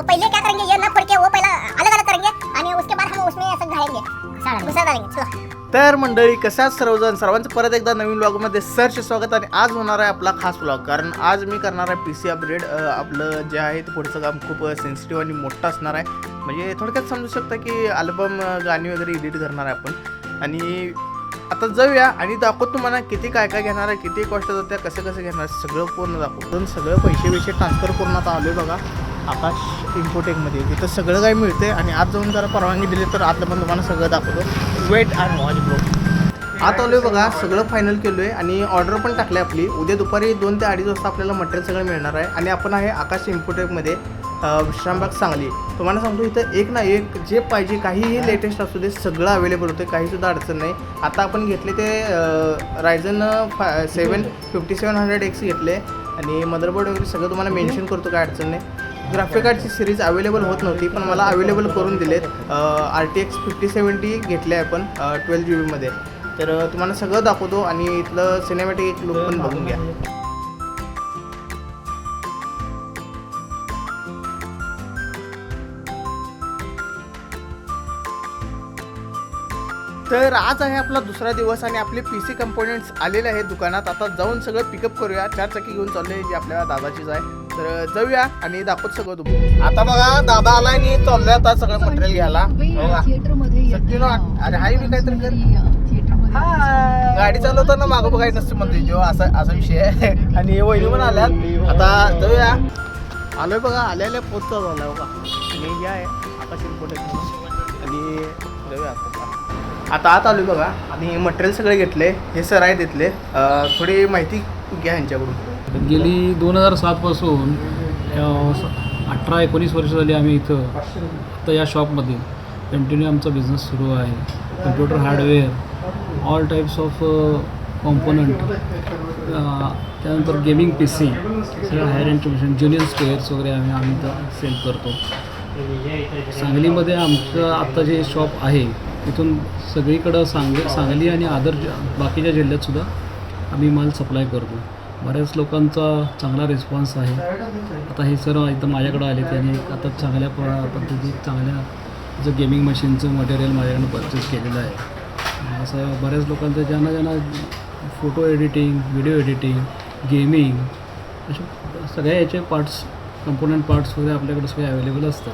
पहले क्या करेंगे? ये ना फोड़ के वो पहला अलग अलग करेंगे आणि उसके बाद हम उसमें ऐसा घालेंगे. घुसा डालेंगे चलो. तर मंडळी कशात सर्वजण? सर्वांचं परत एकदा नवीन ब्लॉगमध्ये सरचे स्वागत आणि आज होणार आहे आपला खास ब्लॉग कारण आज मी करणार आहे पी सी अपग्रेड आपलं जे आहे ते पुढचं काम खूप सेन्सिटिव्ह आणि मोठं असणार आहे. म्हणजे थोडक्यात समजू शकता की अल्बम गाणी वगैरे एडिट करणार आहे आपण. आणि आता जाऊया आणि दाखवतो तुम्हाला किती काय काय घेणार आहे किती कॉस्ट जाते कसं कसं घेणार सगळं पूर्ण दाखवतो. पण सगळं पैसे पैसे ट्रान्सफर करून आता आलो बघा. आकाश इन्फोटेकमध्ये तिथं सगळं काही मिळते आणि आज जाऊन जरा परवानगी दिली तर आतलं पण तुम्हाला सगळं दाखवतो. वेट अँड वॉच ब्रो आत आहे बघा सगळं फायनल केलो आहे आणि ऑर्डर पण टाकली आपली. उद्या दुपारी दोन ते अडीच वाजता आपल्याला मटेरियल सगळं मिळणार आहे. आणि आपण आहे आकाश इन्फोटेकमध्ये विश्रामबाग सांगली. तुम्हाला सांगतो इथं एक ना एक जे पाहिजे काहीही लेटेस्ट असू दे सगळं अवेलेबल होतं काहीसुद्धा अडचण नाही. आता आपण घेतले ते Ryzen five seven fifty seven hundred X घेतले. आणि मदरबोर्ड वगैरे सगळं तुम्हाला मेन्शन करतो काय अडचण नाही. ग्राफिक कार्डची सिरीज अवेलेबल होत नव्हती पण मला अवेलेबल करून दिलेत. R T X fifty seventy घेतले आहे आपण ट्वेल्व जी बीमध्ये तर तुम्हाला सगळं दाखवतो आणि इथलं सिनेमॅटिक एक लुक पण बघून घ्या. तर आज आहे आपला दुसरा दिवस आणि आपले पी सी कंपोनेंट्स आलेले आहेत दुकानात. आता जाऊन सगळं पिकअप करूया. चार चाकी घेऊन चाललोय जी आपल्या दादाचीच आहे. तर जाऊया आणि दाखवत सगळं तुम्ही आता बघा दादा आला आणि चाललोय आता सगळं मटेरियल घ्यायला. अरे हाय मी काहीतरी कर. गाडी चालवताना मागं बघायचं नसतं म्हणते जो असा असा विषय आहे. आणि वहिनी पण आल्यात. आता जाऊया. आलोय बघा आल्या आल्या पोचता झाला बघा. आणि हे आहे आकाश इम्पोर्टेड आणि जाऊया आता. आता आत आलोय बघा. आणि मटेरियल सगळे घेतले. हे सर आहेत तिथले थोडी माहिती घ्या यांच्याकडून गेली दोन हजार सातपासून अठरा एकोणीस वर्ष झाली आम्ही इथं. आता या शॉपमध्ये कंटिन्यू आमचा बिझनेस सुरू आहे. Computer hardware all types of component त्यानंतर गेमिंग पी सी सगळं हायर एज्युकेशन ज्युनियर स्टेअर्स वगैरे आम्ही आम्ही इथं सेल करतो. सांगलीमध्ये आमचं आत्ता जे शॉप आहे तिथून सगळीकडं सांग सांगली आणि आदर बाकीच्या जिल्ह्यातसुद्धा आम्ही माल सप्लाय करतो. बऱ्याच लोकांचा चांगला रिस्पॉन्स आहे. आता हे सर एकदम माझ्याकडं आले त्यांनी आता चांगल्या प पद्धतीत चांगल्या जो गेमिंग मशीनचं मटेरियल माझ्याकडनं परचेस केलेलं आहे. असं बऱ्याच लोकांचं ज्यांना ज्यांना photo editing video editing gaming असे सगळ्या याचे पार्ट्स कंपोनंट पार्ट्स वगैरे आपल्याकडे सगळे अवेलेबल असतात.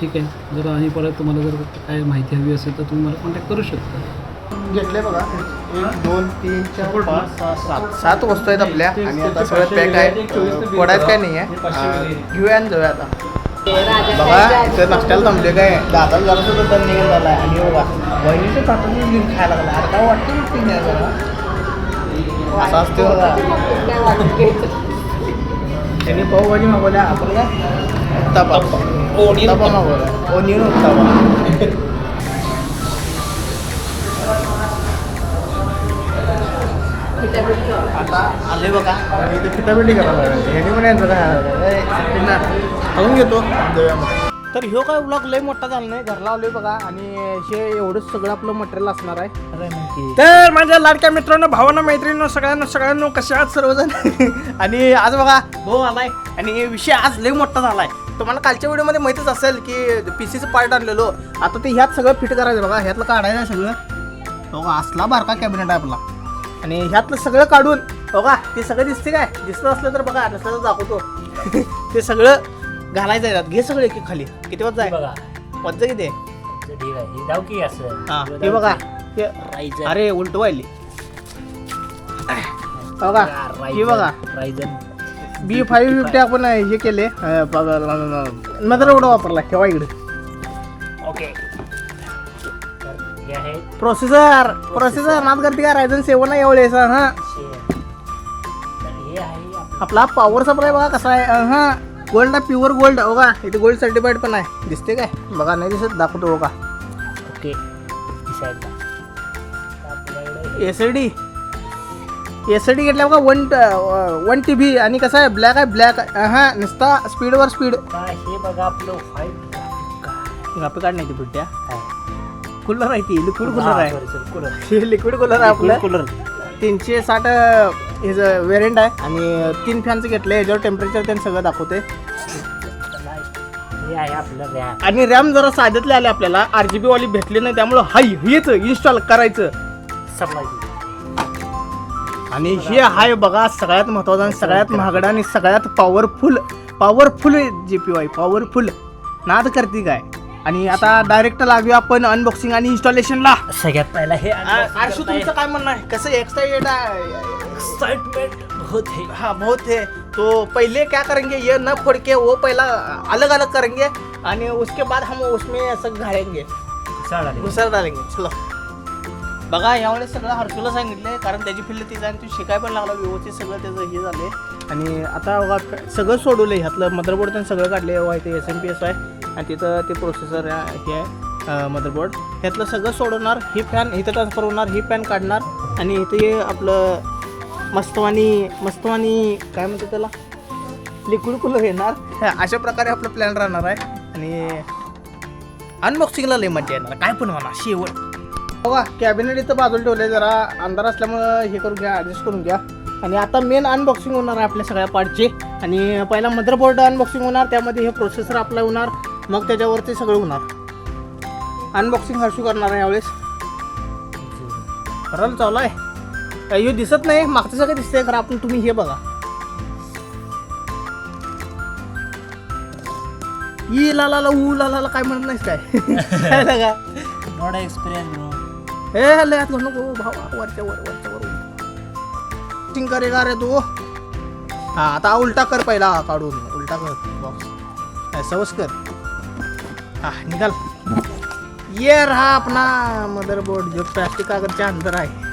ठीक आहे. जर आणि परत तुम्हाला जर काय माहिती हवी असेल तर तुम्ही मला कॉन्टॅक्ट करू शकता. घेतले बघा. एक दोन तीन चार पाच सहा सात. सात वस्तू आहेत आपल्या आणि आता सगळं पॅक आहे. अं, फोडायचं काय नाही आहे घेऊया आणि जाऊया आता. बघा इथं नाश्त्याला थांबले काय? दादा जरा सुद्धा दम निघून झाला. आहे आणि बघा वहिनीचं ताटून घेऊन खायला लागला. अरे काय वाटतं की नाही जरा. असं असते. बघा. त्यांनी पावभाजी मागवल्या. आपण काय? उत्तापा उत्तापा मागवला. ओनियन उत्तापा आले बघा. इथे करायला लागले. ह्याने पण यांचं काय खाऊन घेतो. तर ह्यो काय ब्लॉग लय मोठा झाला नाही घरला आलोय बघा. आणि हे एवढंच सगळं आपलं मटेरियल असणार आहे. तर माझ्या लाडक्या मित्रांनो भावांना मैत्रिणींनो सगळ्यांना सगळ्यांना कसे आहात सर्वजण? आणि आज बघा भाऊ आलाय. आणि विषय आज लय मोठा झालाय. तुम्हाला कालच्या व्हिडिओमध्ये माहितीच असेल की पी सीचं पार्ट आणलेलो. आता ते ह्यात सगळं फिट करायचं बघा. ह्यातलं काढायचं सगळं. बघा असला बारका कॅबिनेट आहे आपला. आणि ह्यातलं सगळं काढून बघा ते सगळं दिसते काय? दिसत असलं तर बघा नसलं तर दाखवतो. ते सगळं घालायचं आहे त्यात. घे सगळे की खाली. किती वाजता बघा. वाजता किती आहे? ठीक आहे. हे जाऊ की असं. हा हे बघा. हे रायझन अरे उलट व्हायली. बघा हे बघा. रायझन बी फाईव्ह फिफ्टी आपण हे केले. नजर एवढं वापरला ठेवा इकडे. ओके. हे प्रोसेसर प्रोसेसर नाद करते का? रायझन सेवन आहे एवढे हा. हे आहे. आपलं पॉवर सप्लाय बघा कसा आहे. हा गोल्ड आहे प्युअर गोल्ड बघा इथे गोल्ड सर्टिफाईड पण आहे. दिसते काय? बघा नाही दिसत. दाखवतो बघा. Okay. S D S D घेतल्या बघा वन वन टी व्ही आणि कसं आहे? ब्लॅक आहे ब्लॅक हा नुसता स्पीडवर स्पीड हे बघा आपलं ग्राफिक कार्ड नाही ती बुट्ट्या कूलर आहे ती. लिक्विड कूलर आहे. कूलर हे लिक्विड कूलर आहे आपलं. कूलर तीनशे साठ ह्याचं वेरियंट आहे. आणि तीन फॅनचं घेतलं ह्याच्यावर टेम्परेचर त्यांनी सगळं दाखवते हे आहे आपलं रॅम आणि रॅम जरा साध्यातले आले आपल्याला. आर जी बी वाली भेटली नाही त्यामुळं हाय हेच इन्स्टॉल करायचं. आणि हे आहे बघा सगळ्यात महत्वाचं आणि सगळ्यात महागडा आणि सगळ्यात powerful powerful G P Y powerful नाद करते काय? आणि आता डायरेक्ट लागूया आपण अनबॉक्सिंग आणि इन्स्टॉलेशनला सगळ्यात पहिला हे आरशू तुमचं काय म्हणणं आहे? कसं एक्साइटेड एक्साइटमेंट बहुत है. हाँ बहुत है. तो पहले क्या करेंगे? ये न फोड़ के वो पहला अलग अलग करेंगे आणि उसके बाद हम उसमें असं घालेंगे. घुसाळ डालेंगे चलो. बघा यावेळेस सगळं हर्षूला सांगितलंय कारण त्याची फिल्ड तीच आहे आणि तू शिकाय पण लागला व्यवस्थित सगळं त्याचं हे झाले आणि आता बघा सगळं सोडवलं ह्यातलं मदरबोर्ड त्यांनी सगळं काढले आहे ते एस एम पी एस आहे आणि तिथं ते प्रोसेसर हे आहे मदरबोर्ड ह्यातलं सगळं सोडवणार ही फॅन इथं ट्रान्सफर होणार ही फॅन काढणार आणि इथे आपलं मस्तवानी मस्तवानी काय म्हणते त्याला? लिक्विड कूलर येणार. अशा प्रकारे आपलं प्लॅन राहणार आहे. आणि अनबॉक्सिंगला लय मजा येणार. काय पण म्हणा शेवट. बघा कॅबिनेट इथं बाजूला ठेवले जरा. अंधार असल्यामुळं हे करून घ्या ॲडजस्ट करून घ्या. आणि आता मेन अनबॉक्सिंग होणार आहे आपल्या सगळ्या पार्टचे आणि पहिला मदरबोर्ड अनबॉक्सिंग होणार त्यामध्ये हे प्रोसेसर अप्लाय होणार. मग त्याच्यावरती सगळं होणार. अनबॉक्सिंग हर्षू करणार आहे यावेळेस. करायला चालू आहे हे दिसत नाही मागचं सगळं दिसतंय खरं आपण तुम्ही हे बघा. ई ला ला ला ऊ ला ला काय म्हणत नाहीस काय? एक्सपिरियन्स ब्रो ए लय आत नको भावा वरच्या वर वरच्या वर. टिंग करेगा रे तू. हा आता उलटा कर पहिला हा काढून उलटा कर बॉक्स सवस कर. हा निकाल ये रहा अपना मदरबोर्ड जो प्लास्टिक कागदच्या अंदर आहे.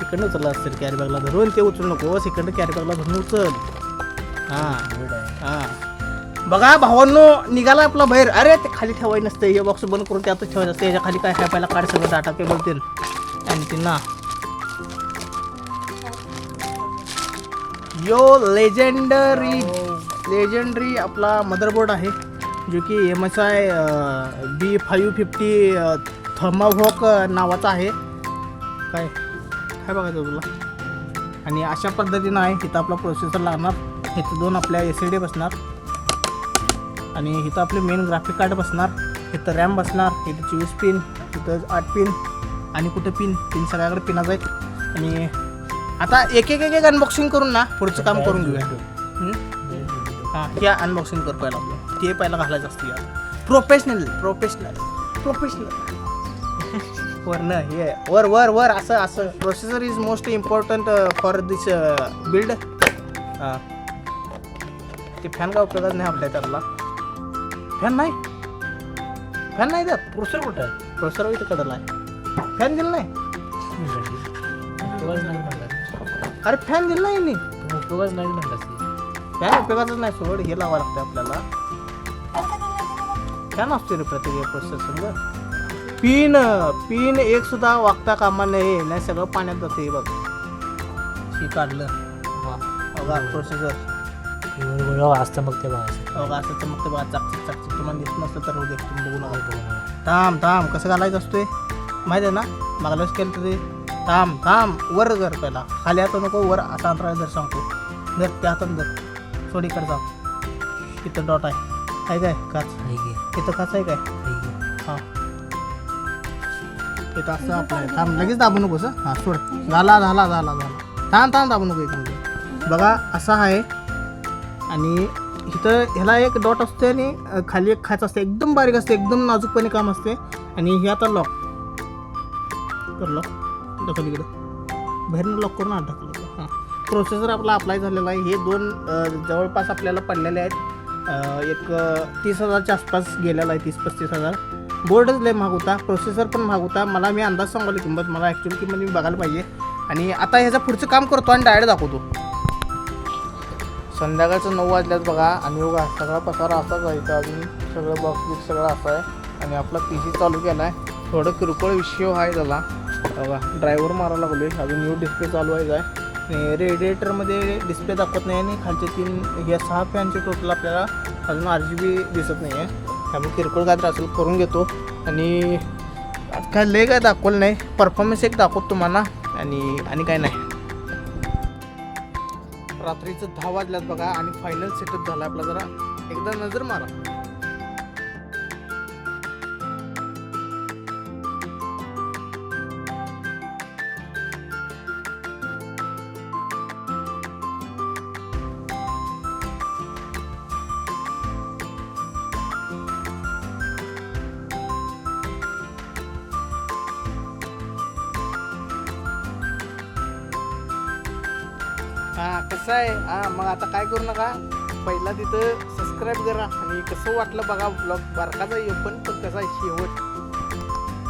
तिकडनं उचलला असेल कॅरी बॅगला धरून ते उचलू नको. इकडनं कॅरी बॅगला धरून उचल. हा हा. बघा भावांनो निघाला आपला बाहेर. अरे ते खाली ठेवायचं नसतं. हे बॉक्स बंद करून त्यातच ठेवायचं असतं. याच्या खाली काय काय काढ सगळं डाटा केबल ते आणि ना यो लेजेंडरी लेजेंडरी आपला मदरबोर्ड आहे जो की M S I B five fifty Tomahawk नावाचा आहे. काय? काय बघायचं तुला? आणि अशा पद्धतीनं आहे इथं आपला प्रोसेसर लागणार. इथं दोन आपल्या एस डी बसणार. आणि इथं आपले मेन ग्राफिक कार्ड बसणार. इथं रॅम बसणार इथं चोवीस पिन इथं आठ पिन आणि कुठं पिन पिन सगळ्याकडे पिनाच आहेत. आणि आता एक एक एक अनबॉक्सिंग करून ना पुढचं काम करून घेऊया? हां हे अनबॉक्सिंग कर पहिला. आपलं ते पहिला घालायचं असतं प्रोफेशनल प्रोफेशनल प्रोफेशनल वर न हे. वर वर वर. असं असं. Processor is most important for this build हां. ते फॅन काय उपयोगात नाही आपल्या त्याला फॅन नाही? फॅन नाही त्यात? प्रोसेसर कुठं आहे? प्रोसेसर इथं कडला आहे फॅन दिलं नाही? अरे फॅन दिलं नाही उपयोगच नाही म्हणतात फॅन उपयोगाचं नाही सोड. हे लावा लागतं आपल्याला. फॅन असतो रे प्रत्येक प्रोसेसर पिन पिन एक सुद्धा वागता कामा नये. नाही सगळं पाण्यात जाते हे बघ. हे काढलं. बघा प्रोसेसर असतं मग ते बघायचं. बघा असं चमकते बघा चाकचिक चाकचिक तुम्हाला दिसत नसतं तर उद्या तुम्ही बघू नका. थांब थांब कसं घालायचं असतोय? माहिती आहे ना? मागलाच केलं तर ते. थांब थांब वर कर पहिला. खाली आता नको वर असा अंतराळ जर सांगतो. जर त्या जर सोडीकडे जा. इथं डॉट आहे. आहे काय? काच. आहे की. इथं काच आहे काय? आहे की. हां. इथं असं आपलं आहे. थांब लगेच दाबू नकोस हं? हां सोड. झाला झाला झाला झाला. थांब थांब दाबू नको इकडे बघा असा आहे. आणि इथं ह्याला एक डॉट असते आणि अ, खाली एक खाच असते. एकदम बारीक असते. एकदम नाजूकपणे काम असते. आणि हे आता लॉक कर लॉक ढकल इकडे बाहेरनं लॉक करून आत ढकल हां प्रोसेसर आपला अप्लाय झालेला आहे. हे दोन जवळपास आपल्याला पडलेले आहेत. एक तीस हजारच्या आसपास गेलेला आहे तीस पस्तीस हजार. बोर्डच लय महाग होता. प्रोसेसर पण महाग होता. मला मी अंदाज सांगवली किंमत मला ॲक्च्युअली किंमत मी बघायला पाहिजे. आणि आता ह्याचं पुढचं काम करतो आणि डायरेक्ट दाखवतो. संध्याकाळचं नऊ वाजल्यात बघा. आणि बघा सगळा पसारा असाच जायचा अजून सगळं बॉक्स बिक्स सगळं असं आहे. आणि आपला पी सी चालू केला आहे थोडं किरकोळ विषय आहे त्याला. बघा ड्रायव्हर मारायला लागलो आहे अजून न्यू डिस्प्ले चालू आहे रेडिएटरमध्ये डिस्प्ले दाखवत नाही आणि खालचे तीन या सहा फॅनचे टोटल आपल्याला अजून आर जी बी दिसत नाही आहे त्यामुळे किरकोळ काय त्रास करून घेतो. आणि काय लय काय दाखवलं नाही. परफॉर्मन्स एक दाखवतो तुम्हाला. आणि आणि काय नाही. रात्रीचं दहा वाजल्यात बघा आणि फायनल सेटअप झाला आपला जरा. एकदा नजर मारा. कसं आहे? हा मग आता काय करू नका? पहिला तिथं सबस्क्राईब करा आणि कसं वाटलं बघा ब्लॉग बारकाचा येऊ पण पण कसा आहे शेवट.